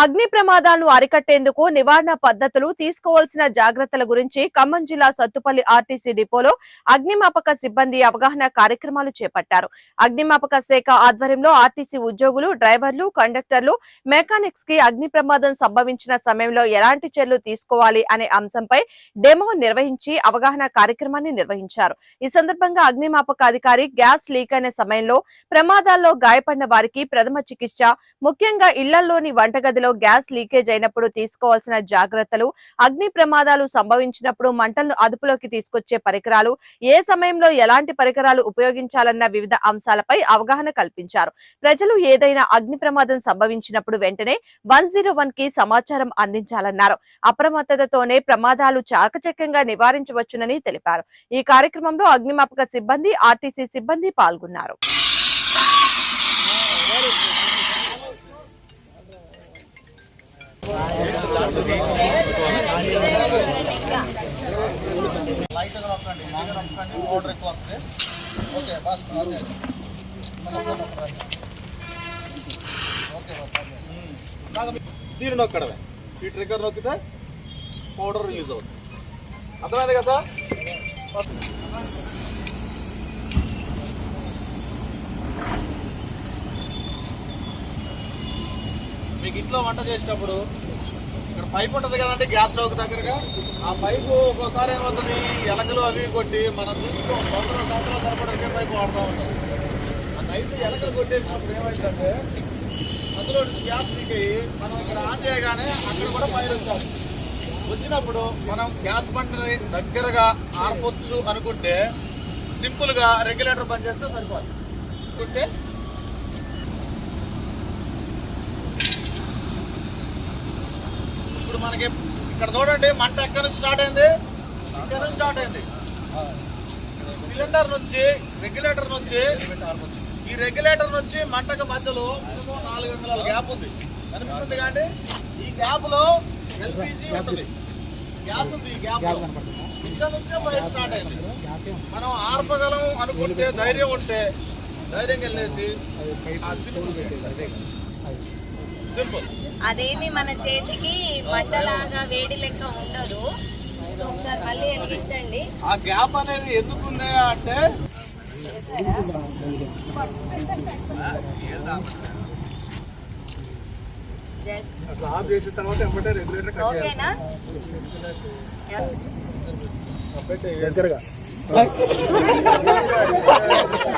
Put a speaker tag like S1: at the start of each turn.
S1: అగ్ని ప్రమాదాలను అరికట్టేందుకు నివారణ పద్ధతులు తీసుకోవాల్సిన జాగ్రత్తల గురించి ఖమ్మం జిల్లా సత్తుపల్లి ఆర్టీసీ డిపోలో అగ్నిమాపక సిబ్బంది అవగాహన కార్యక్రమాలు చేపట్టారు. అగ్నిమాపక శాఖ ఆధ్వర్యంలో ఆర్టీసీ ఉద్యోగులు డ్రైవర్లు కండక్టర్లు మెకానిక్స్కి అగ్ని ప్రమాదం సంభవించిన సమయంలో ఎలాంటి చర్యలు తీసుకోవాలి అనే అంశంపై డెమో నిర్వహించి అవగాహన కార్యక్రమాన్ని నిర్వహించారు. ఈ సందర్భంగా అగ్నిమాపక అధికారి గ్యాస్ లీక్ అయిన సమయంలో ప్రమాదాల్లో గాయపడిన వారికి ప్రథమ చికిత్స ముఖ్యంగా ఇళ్ళలోని వంటగదిలో గ్యాస్ లీకేజ్ అయినప్పుడు తీసుకోవాల్సిన జాగ్రత్తలు అగ్ని ప్రమాదాలు సంభవించినప్పుడు మంటలను అదుపులోకి తీసుకొచ్చే పరికరాలు ఏ సమయంలో ఎలాంటి పరికరాలు ఉపయోగించాలన్న వివిధ అంశాలపై అవగాహన కల్పించారు. ప్రజలు ఏదైనా అగ్ని ప్రమాదం సంభవించినప్పుడు వెంటనే వన్ జీరో వన్కి సమాచారం అందించాలన్నారు. అప్రమత్తతతోనే ప్రమాదాలు చాకచక్యంగా నివారించవచ్చునని తెలిపారు. ఈ కార్యక్రమంలో అగ్నిమాపక సిబ్బంది ఆర్టీసీ సిబ్బంది పాల్గొన్నారు.
S2: లైట్గా నొక్కండి మామూలు నొక్కండి ఆర్డర్ ఎక్కువ వస్తే ఓకే బస్ ఓకే ఓకే దీన్ని నొక్కడమే. ఈ ట్రిగ్గర్ నొక్కితే పౌడర్ రిలీజ్ అవుతుంది. అర్థమైంది కదా సార్? మీకు ఇంట్లో వంట చేసేటప్పుడు ఇక్కడ పైప్ ఉంటుంది కదండి గ్యాస్ స్టవ్ దగ్గరగా. ఆ పైపు ఒక్కోసారి ఏమవుతుంది? ఎలకలు అవి కొట్టి మనం చూసుకో సంవత్సరం సంవత్సరాల తరబడి ఒకే పైపు వాడుతూ ఉంటాం ఆ పైపు ఎలకలు కొట్టేసినప్పుడు ఏమైందంటే అందులో నుంచి గ్యాస్ లీక్ అయ్యి మనం ఇక్కడ ఆన్ చేయగానే అక్కడ కూడా ఫైర్ వస్తుంది. వచ్చినప్పుడు మనం గ్యాస్ బండ్ని దగ్గరగా ఆర్పొచ్చు అనుకుంటే సింపుల్గా రెగ్యులేటర్ పనిచేస్తే చేస్తే సరిపోదు. అనుకుంటే మనకి ఇక్కడ చూడండి మంట ఎక్కడి నుంచి స్టార్ట్ అయింది? ఇక్కడ నుంచి స్టార్ట్ అయింది. సిలిండర్ నుంచి రెగ్యులేటర్ నుంచి ఈ రెగ్యులేటర్ నుంచి మంటకు మధ్యలో మినిమం నాలుగు వందల గ్యాప్ ఉంది. కనిపిస్తుంది కానీ ఈ గ్యాప్లో ఎల్పిజి ఉంటుంది. గ్యాస్ ఉంది ఈ గ్యాప్ ఇక్కడ నుంచే ఫైర్ స్టార్ట్ అయింది. మనం ఆర్పగలం అనుకుంటే ధైర్యం ఉంటే ధైర్యం వెళ్ళేసి
S3: అదేమి మన చేతికి మంటలాగా వేడి లెక్క ఉండదు. సో ఒకసారి మళ్ళీ వెలిగించండి.
S2: ఆ గ్యాప్ అనేది ఎందుకు ఉంది అంటే?
S3: ఓకేనా?
S2: దగ్గరగా.